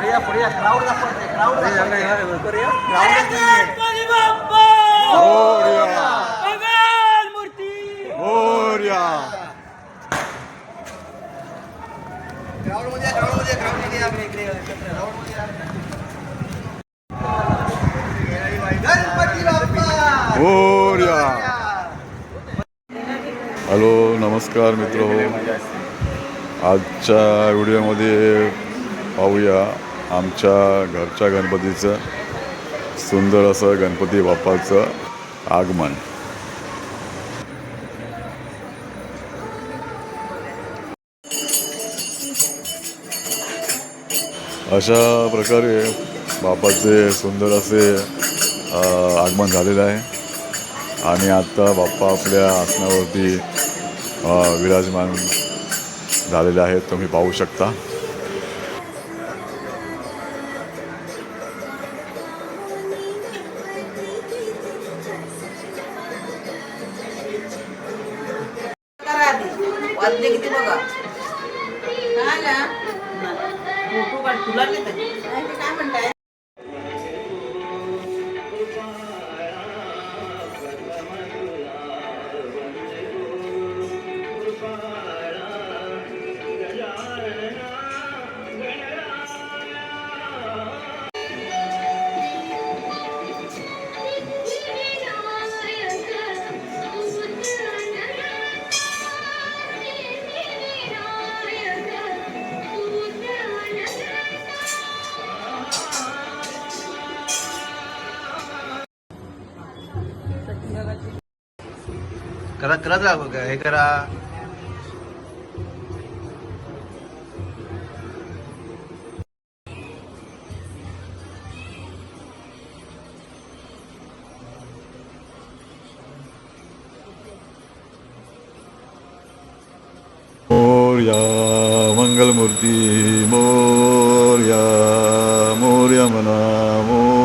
या पुढे या. क्राऊड दाखवते क्राऊड हॅलो नमस्कार मित्र. आजच्या व्हिडिओमध्ये पाहूया आमच्या घरच्या गणपतीचं सुंदर असं गणपती बाप्पाचं आगमन. अशा प्रकारे बाप्पाचे सुंदर असे आगमन झालेलं आहे. आणि आत्ता बाप्पा आपल्या आसनावरती विराजमान झालेले आहेत. तुम्ही पाहू शकता. वाजले किती बघा? काय काढ तुला काय म्हणताय? करा करत राहा बघा हे करा. मोर्या मंगलमूर्ती मोर्या मोर्या मोर